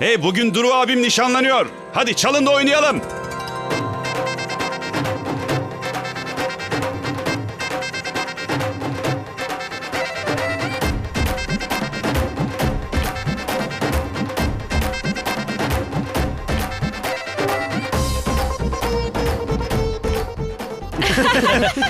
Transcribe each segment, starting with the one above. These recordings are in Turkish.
Hey bugün Duru abim nişanlanıyor. Hadi çalın da oynayalım.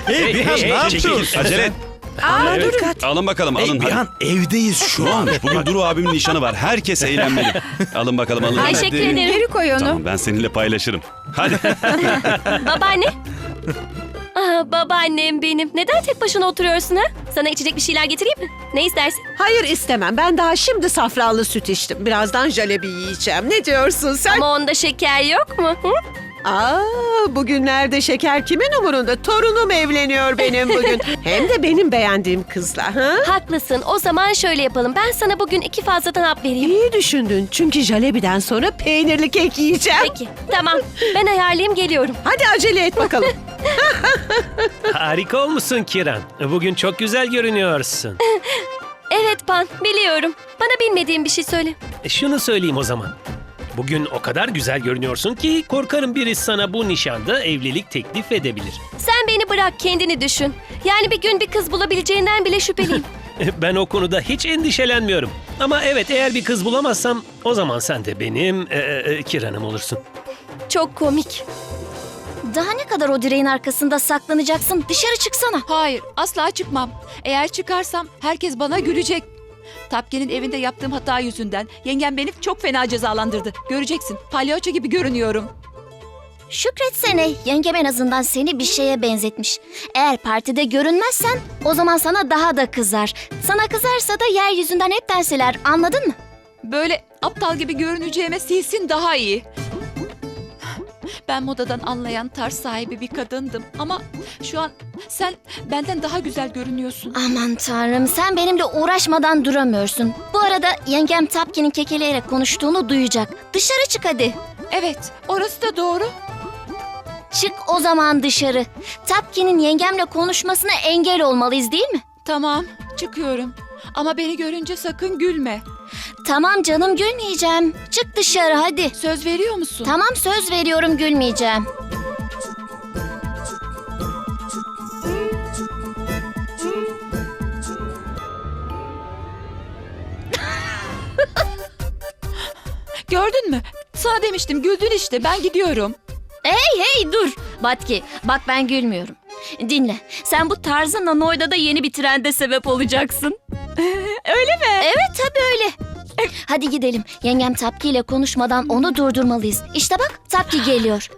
Hey Bihan ne yapıyorsun? Acele et. Aa, Evet. durun. Alın bakalım alın hadi. Bihan evdeyiz şu an. an bugün Duru abimin nişanı var. Herkes eğlenmeli. Alın bakalım alın. Teşekkür ederim. Geri koy onu. Tamam ben seninle paylaşırım. Hadi. Babaanne. Aa, babaannem benim. Neden tek başına oturuyorsun ha? Sana içecek bir şeyler getireyim mi? Ne istersin? Hayır istemem. Ben daha şimdi safranlı süt içtim. Birazdan jalebi yiyeceğim. Ne diyorsun sen? Ama onda şeker yok mu? Hı? Aa, bugünlerde şeker kimin umurunda? Torunum evleniyor benim bugün. Hem de benim beğendiğim kızla. Ha? Haklısın. O zaman şöyle yapalım. Ben sana bugün iki fazladan hap vereyim. İyi düşündün. Çünkü jalebiden sonra peynirli kek yiyeceğim. Peki. Tamam. Ben ayarlayayım geliyorum. Hadi acele et bakalım. Harika olmuşsun Kiran. Bugün çok güzel görünüyorsun. Evet Pan. Biliyorum. Bana bilmediğin bir şey söyle. Şunu söyleyeyim o zaman. Bugün o kadar güzel görünüyorsun ki korkarım biri sana bu nişanda evlilik teklif edebilir. Sen beni bırak kendini düşün. Yani bir gün bir kız bulabileceğinden bile şüpheliyim. Ben o konuda hiç endişelenmiyorum. Ama evet eğer bir kız bulamazsam o zaman sen de benim e, e, Kiran'ım olursun. Çok komik. Daha ne kadar o direğin arkasında saklanacaksın? Dışarı çıksana. Hayır, asla çıkmam. Eğer çıkarsam herkes bana gülecek. Tapke'nin evinde yaptığım hata yüzünden yengem beni çok fena cezalandırdı. Göreceksin, palyaço gibi görünüyorum. Şükretsene. Yengem en azından seni bir şeye benzetmiş. Eğer partide görünmezsen o zaman sana daha da kızar. Sana kızarsa da yeryüzünden hepten siler. Anladın mı? Böyle aptal gibi görüneceğime silsin daha iyi. Ben modadan anlayan tarz sahibi bir kadındım ama şu an sen benden daha güzel görünüyorsun. Aman tanrım sen benimle uğraşmadan duramıyorsun. Bu arada yengem Tapki'nin kekeleyerek konuştuğunu duyacak. Dışarı çık hadi. Evet, orası da doğru. Çık o zaman dışarı. Tapki'nin yengemle konuşmasına engel olmalıyız değil mi? Tamam, çıkıyorum. Ama beni görünce sakın gülme. Tamam canım gülmeyeceğim. Çık dışarı hadi. Söz veriyor musun? Tamam söz veriyorum gülmeyeceğim. Gördün mü? Sana demiştim, güldün işte. Ben gidiyorum. Hey hey dur. Batki bak ben gülmüyorum. Dinle. Sen bu tarzınla Noyda'da yeni bir trende sebep olacaksın. öyle mi? Evet tabii öyle. Hadi gidelim. Yengem Tapki ile konuşmadan onu durdurmalıyız. İşte bak Tapki geliyor.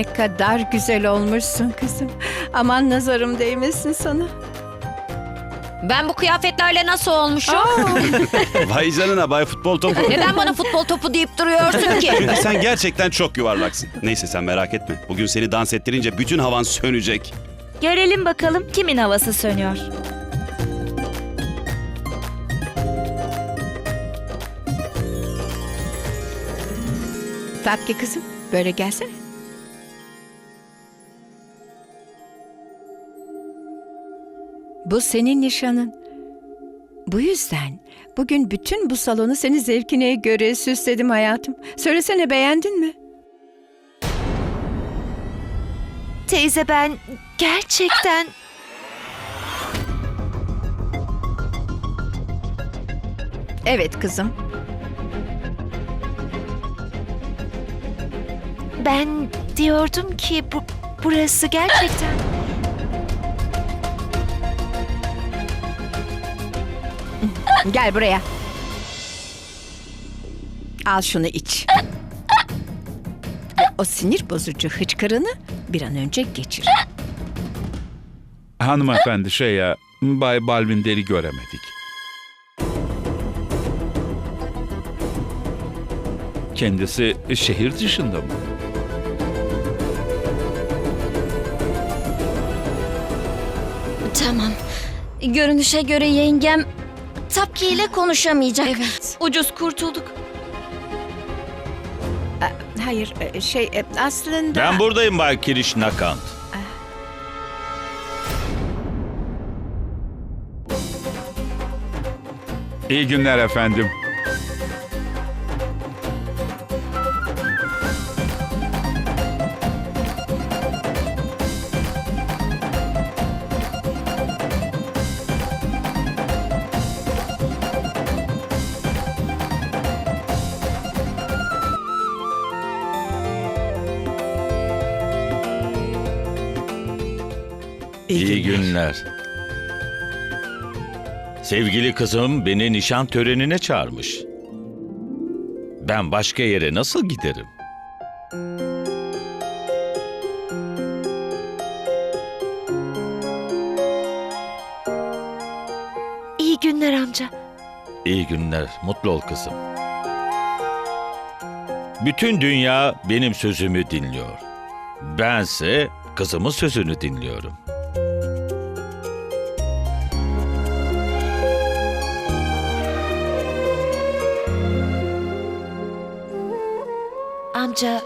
Ne kadar güzel olmuşsun kızım. Aman nazarım değmesin sana. Ben bu kıyafetlerle nasıl olmuşum? Vay canına bay futbol topu. Neden bana futbol topu deyip duruyorsun ki? Çünkü sen gerçekten çok yuvarlaksın. Neyse sen merak etme. Bugün seni dans ettirince bütün havan sönecek. Görelim bakalım kimin havası sönüyor. Tatlı kızım böyle gelsene. Bu senin nişanın. Bu yüzden bugün bütün bu salonu senin zevkine göre süsledim hayatım. Söylesene beğendin mi? Teyze ben gerçekten... Evet kızım. Ben diyordum ki bu, burası gerçekten... Gel buraya. Al şunu iç. Ve o sinir bozucu hıçkırığını bir an önce geçir. Hanımefendi şey ya Bay Balvinder'i göremedik. Kendisi şehir dışında mı? Tamam. Görünüşe göre yengem Tapki ile konuşamayacak. Evet. Ucuz kurtulduk. Hayır e, şey e, aslında... Ben buradayım Bay Kiriş Nakant. İyi günler efendim. Sevgili kızım beni nişan törenine çağırmış. Ben başka yere nasıl giderim? İyi günler amca. İyi günler, mutlu ol kızım. Bütün dünya benim sözümü dinliyor. Bense kızımın sözünü dinliyorum. Amca,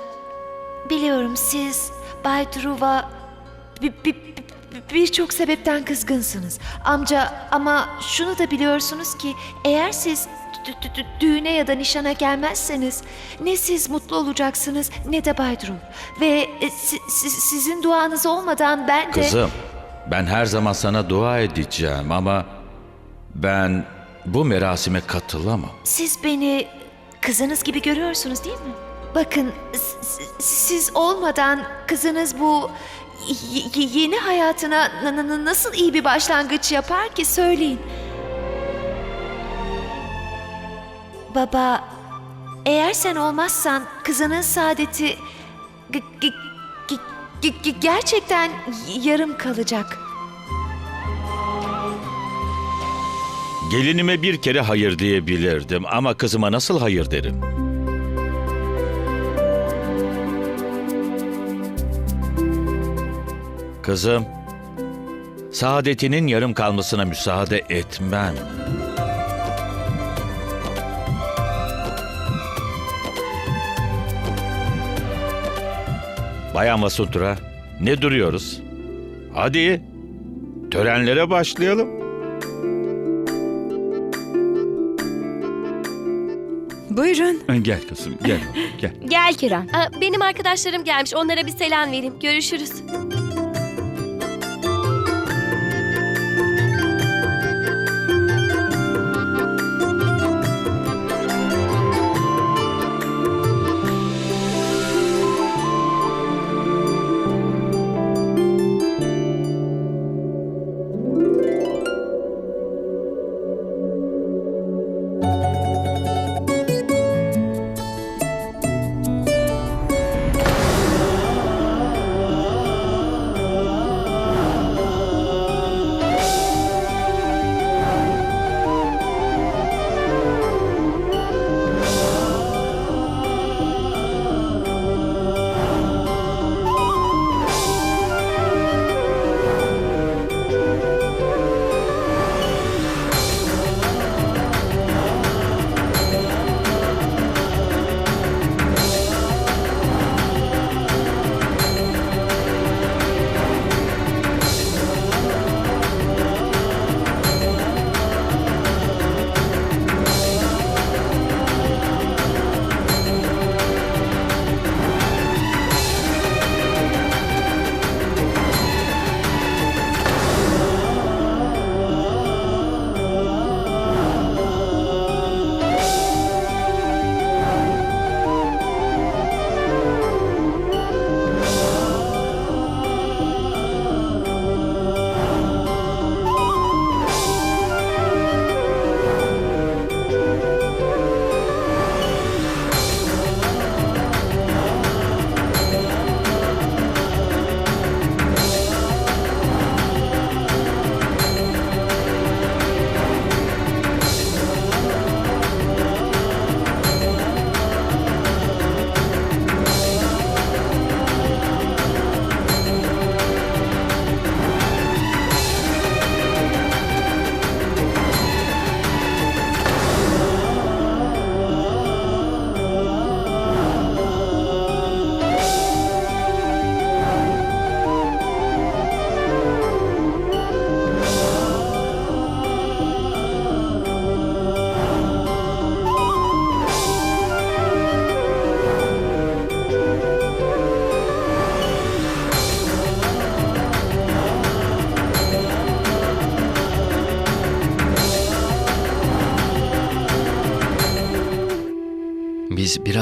biliyorum siz Bay bi- birçok sebepten kızgınsınız. Amca ama şunu da biliyorsunuz ki eğer siz dü- dü- dü- düğüne ya da nişana gelmezseniz ne siz mutlu olacaksınız ne de Bay Dhruv. Ve e, si- si- sizin duanız olmadan ben de... Kızım, ben her zaman sana dua edeceğim ama ben bu merasime katılamam. Siz beni kızınız gibi görüyorsunuz değil mi? Bakın siz olmadan kızınız bu yeni hayatına nasıl iyi bir başlangıç yapar ki söyleyin. Baba, eğer sen olmazsan kızının saadeti gerçekten yarım kalacak. Gelinime bir kere hayır diyebilirdim ama kızıma nasıl hayır derim? Kızım, saadetinin yarım kalmasına müsaade etmem. Bayan Vasuntura, ne duruyoruz? Hadi, törenlere başlayalım. Buyurun. Gel kızım gel gel. Gel Kiran. Aa, benim arkadaşlarım gelmiş. Onlara bir selam vereyim. Görüşürüz.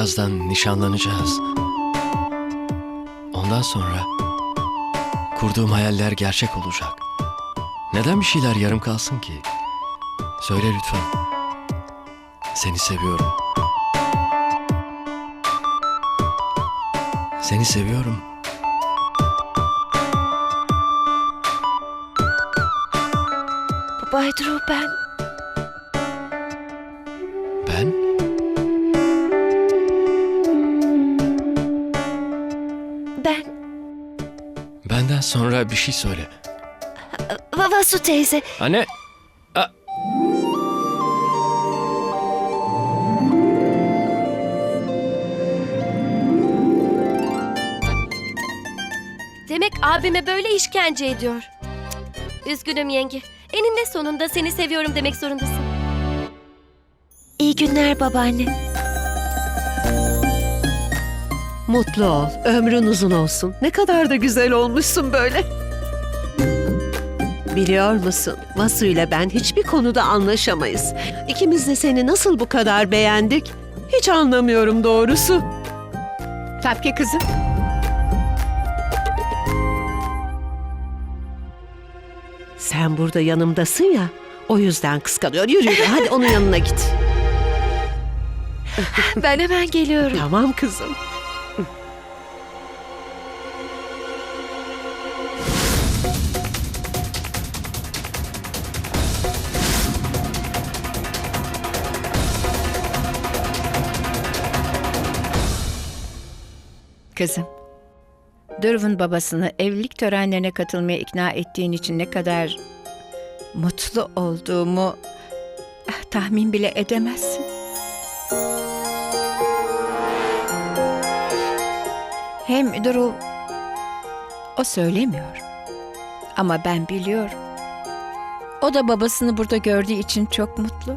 Birazdan nişanlanacağız. Ondan sonra kurduğum hayaller gerçek olacak. Neden bir şeyler yarım kalsın ki? Söyle lütfen. Seni seviyorum. Seni seviyorum. Bay Drew ben... bir şey söyle. Va- Vasu teyze. Anne. A- Demek abime böyle işkence ediyor. Üzgünüm yenge. Eninde sonunda seni seviyorum demek zorundasın. İyi günler babaanne. Mutlu ol, ömrün uzun olsun. Ne kadar da güzel olmuşsun böyle. Biliyor musun, Vasu ile ben hiçbir konuda anlaşamayız. İkimiz de seni nasıl bu kadar beğendik? Hiç anlamıyorum doğrusu. Tapki kızım. Sen burada yanımdasın ya, o yüzden kıskanıyor. Yürü yürü, hadi onun yanına git. Ben hemen geliyorum. Tamam kızım. Kızım. Durv'un babasını evlilik törenlerine katılmaya ikna ettiğin için ne kadar mutlu olduğumu ah, tahmin bile edemezsin. Hem Drew o söylemiyor. Ama ben biliyorum. O da babasını burada gördüğü için çok mutlu.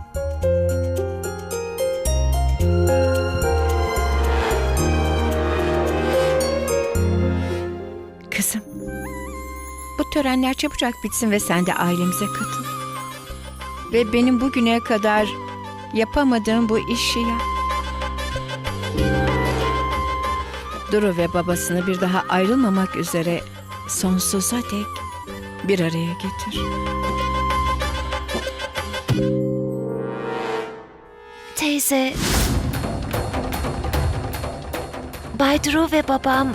Törenler çabucak bitsin ve sen de ailemize katıl. Ve benim bugüne kadar yapamadığım bu işi yap. Duru ve babasını bir daha ayrılmamak üzere sonsuza dek bir araya getir. Teyze... Bay Drew ve babam...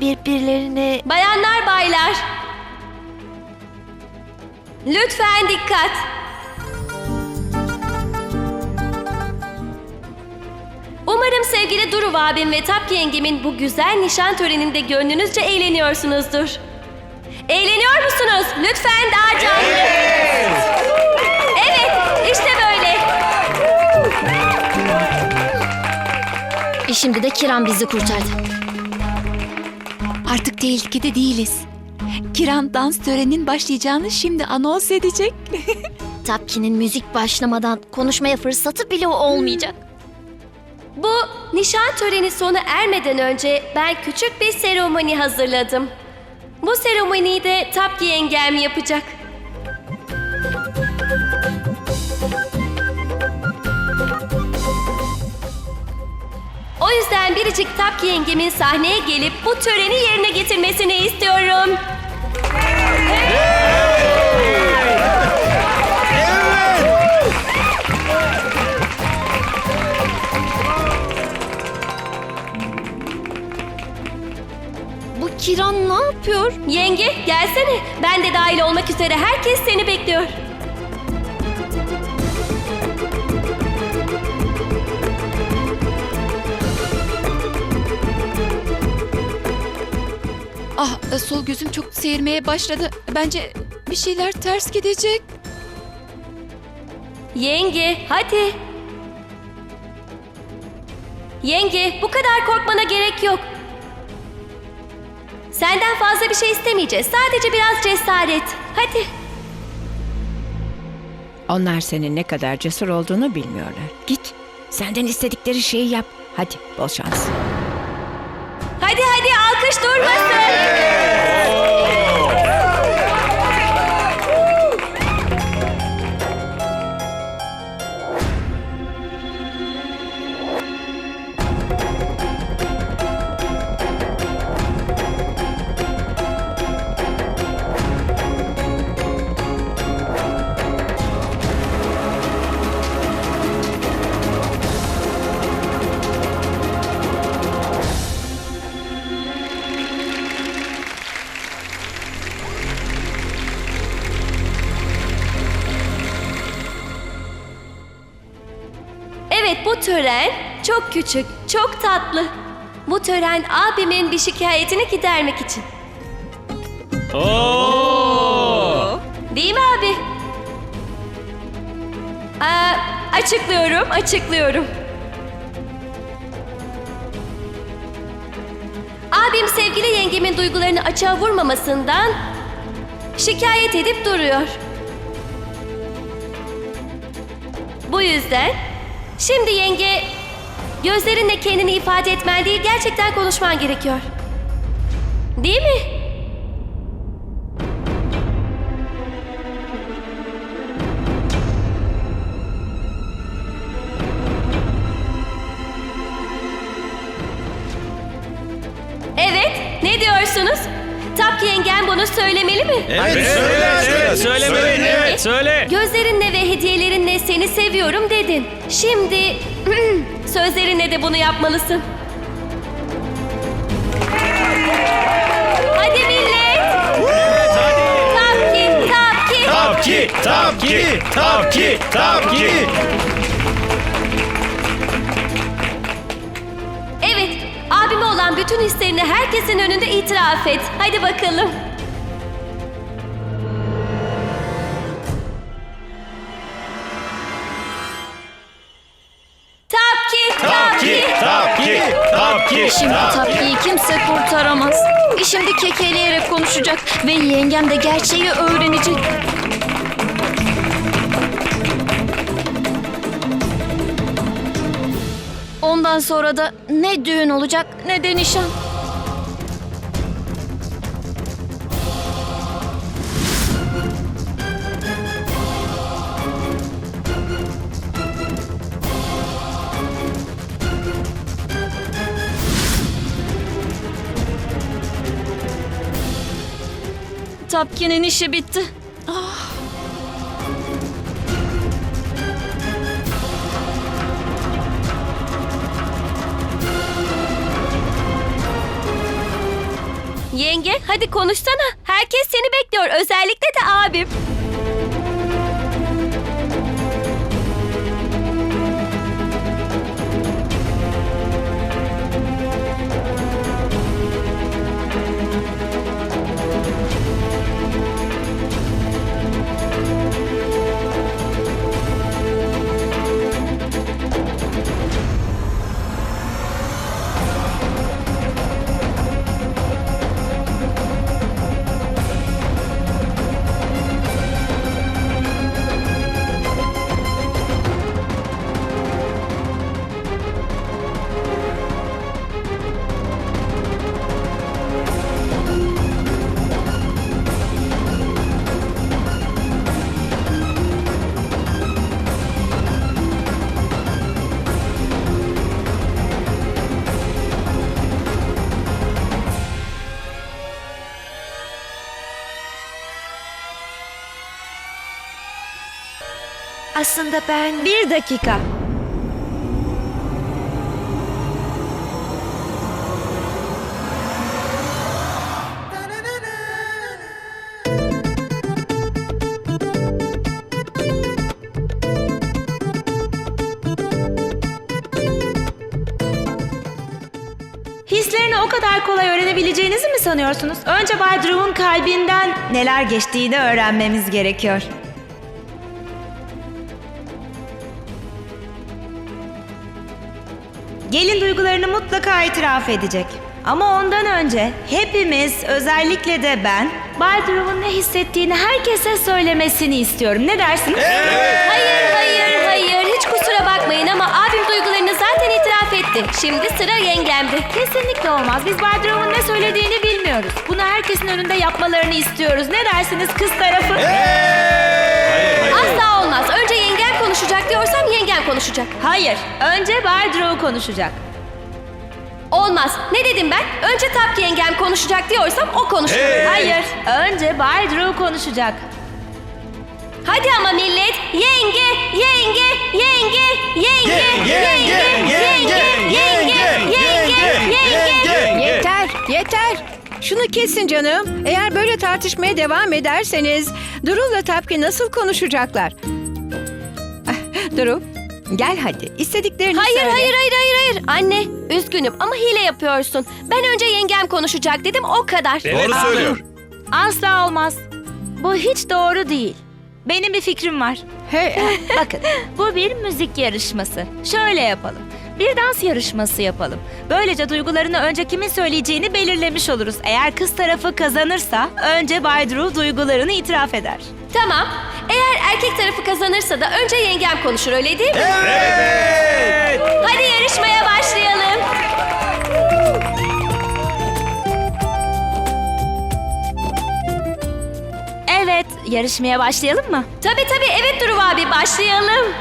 Birbirlerine... Bayanlar baylar. Lütfen dikkat. Umarım sevgili Duru abim ve Tapki yengemin bu güzel nişan töreninde gönlünüzce eğleniyorsunuzdur. Eğleniyor musunuz? Lütfen daha canlı. Evet, işte böyle. E şimdi de Kiran bizi kurtardı. Artık tehlikede değiliz. Kiran dans töreninin başlayacağını şimdi anons edecek. Tapki'nin müzik başlamadan konuşmaya fırsatı bile olmayacak. Bu nişan töreni sona ermeden önce ben küçük bir seremoni hazırladım. Bu seremoniyi de Tapki yengem yapacak. O yüzden biricik Tapki yengemin sahneye gelip bu töreni yerine getirmesini istiyorum. Bu Kiran ne yapıyor? Yenge gelsene. Ben de dahil olmak üzere herkes seni bekliyor. Sol gözüm çok seyirmeye başladı. Bence bir şeyler ters gidecek. Yenge hadi. Yenge bu kadar korkmana gerek yok. Senden fazla bir şey istemeyeceğiz. Sadece biraz cesaret. Hadi. Onlar senin ne kadar cesur olduğunu bilmiyorlar. Git, senden istedikleri şeyi yap. Hadi, bol şans. Hadi hadi alkış durmasın. Çok küçük, çok tatlı. Bu tören abimin bir şikayetini gidermek için. Oo! Değil mi abi? Aa, açıklıyorum, açıklıyorum. Abim sevgili yengemin duygularını açığa vurmamasından şikayet edip duruyor. Bu yüzden şimdi yenge gözlerinle kendini ifade etmen değil gerçekten konuşman gerekiyor. Değil mi? Evet, ne diyorsunuz? Tapki yengem bunu söylemeli mi? Evet, söyle, evet, söylemeli, evet, söyle. Gözlerinle ve hediyelerinle seni seviyorum dedin. Şimdi sözlerinle de bunu yapmalısın. Hadi millet! Evet, hadi. Tapki, tapki! Tapki, tapki, tapki, tapki. Bütün hislerini herkesin önünde itiraf et. Hadi bakalım. Tapki, tapki, tapki, tapki. Şimdi Tapki'yi kimse kurtaramaz. E Şimdi kekeleyerek konuşacak ve yengem de gerçeği öğrenecek. Ondan sonra da ne düğün olacak ne de nişan. Tapki'nin işi bitti. Yenge, hadi konuşsana. Herkes seni bekliyor. Özellikle de abim. Aslında ben... Bir dakika. Hislerini o kadar kolay öğrenebileceğinizi mi sanıyorsunuz? Önce Bay Drew'un kalbinden neler geçtiğini öğrenmemiz gerekiyor. Gelin duygularını mutlaka itiraf edecek. Ama ondan önce hepimiz, özellikle de ben, Bay Drew'un ne hissettiğini herkese söylemesini istiyorum. Ne dersiniz? Hayır, hayır, hayır. Hiç kusura bakmayın ama abim duygularını zaten itiraf etti. Şimdi sıra yengemde. Kesinlikle olmaz. Biz Bay Drew'un ne söylediğini bilmiyoruz. Bunu herkesin önünde yapmalarını istiyoruz. Ne dersiniz kız tarafı? Asla olmaz. Önce konuşacak diyorsam yengem konuşacak. Hayır. Önce Bay Drew konuşacak. Olmaz. Ne dedim ben? Önce Tapki yengem konuşacak diyorsam o konuşur. Hayır. Önce Bay Drew konuşacak. Hadi ama millet. Yenge, yenge, yenge, yenge, yenge, yenge, yenge, yenge, yenge. Yeter, yeter. Şunu kesin canım. Eğer böyle tartışmaya devam ederseniz Duru'la Tapki nasıl konuşacaklar? Duru, Gel hadi. İstediklerini Hayır söyle. hayır hayır hayır hayır. Anne üzgünüm ama hile yapıyorsun. Ben önce yengem konuşacak dedim o kadar. Doğru söylüyor. Asla olmaz. Bu hiç doğru değil. Benim bir fikrim var. Hey, Bakın bu bir müzik yarışması. Şöyle yapalım. Bir dans yarışması yapalım. Böylece duygularını önce kimin söyleyeceğini belirlemiş oluruz. Eğer kız tarafı kazanırsa önce Bay Drew duygularını itiraf eder. Tamam. Eğer erkek tarafı kazanırsa da önce yengem konuşur öyle değil mi? Evet. Hadi yarışmaya başlayalım. Evet, yarışmaya başlayalım mı? Tabii tabii evet Duruv abi başlayalım.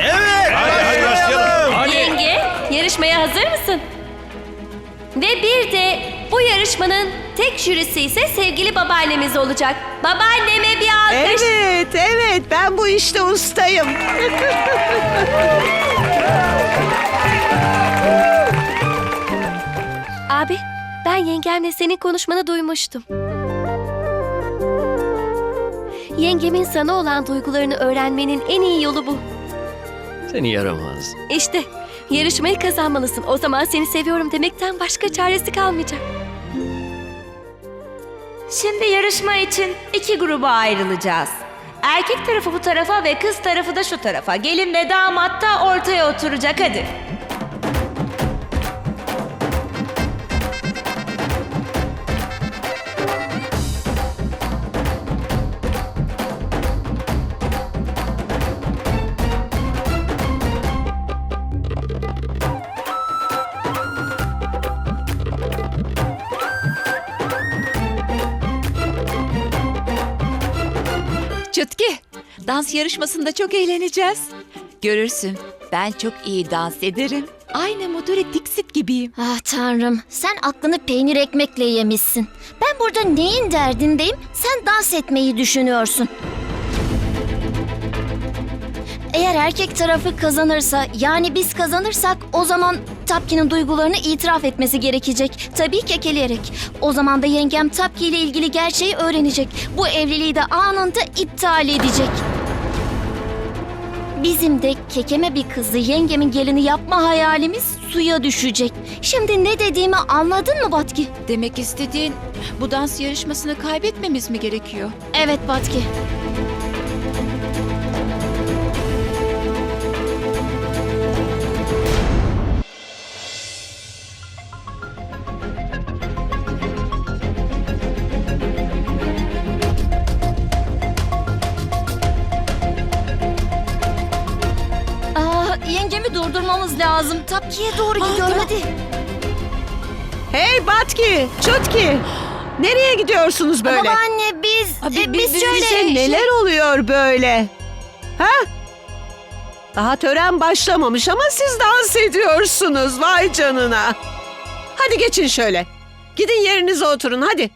Evet. Hadi, hadi başlayalım. Yenge yarışmaya hazır mısın? Ve bir de bu yarışmanın tek jürisi ise sevgili babaannemiz olacak. Babaanneme bir alkış. Evet, evet. Ben bu işte ustayım. Abi ben yengemle senin konuşmanı duymuştum. Yengemin sana olan duygularını öğrenmenin en iyi yolu bu. Seni yaramaz. İşte yarışmayı kazanmalısın. O zaman seni seviyorum demekten başka çaresi kalmayacak. Şimdi yarışma için iki gruba ayrılacağız. Erkek tarafı bu tarafa ve kız tarafı da şu tarafa. Gelin ve damat da ortaya oturacak hadi. Dans yarışmasında çok eğleneceğiz. Görürsün, ben çok iyi dans ederim. Aynı Moduri Dixit gibiyim. Ah tanrım sen aklını peynir ekmekle yemişsin. Ben burada neyin derdindeyim sen dans etmeyi düşünüyorsun. Eğer erkek tarafı kazanırsa yani biz kazanırsak o zaman Tapki'nin duygularını itiraf etmesi gerekecek. Tabii kekeleyerek. O zaman da yengem Tapki ile ilgili gerçeği öğrenecek. Bu evliliği de anında iptal edecek. Bizim de kekeme bir kızı yengemin gelini yapma hayalimiz suya düşecek. Şimdi ne dediğimi anladın mı Batki? Demek istediğin bu dans yarışmasını kaybetmemiz mi gerekiyor? Evet Batki. Durdurmamız lazım. Tapkiye doğru gidiyor hadi. Hey Batki, Çutki. Nereye gidiyorsunuz böyle? Babaanne biz, Abi, e, biz- biz, şöyle... Size neler oluyor böyle? Ha? Daha tören başlamamış ama siz dans ediyorsunuz. Vay canına. Hadi geçin şöyle. Gidin yerinize oturun hadi.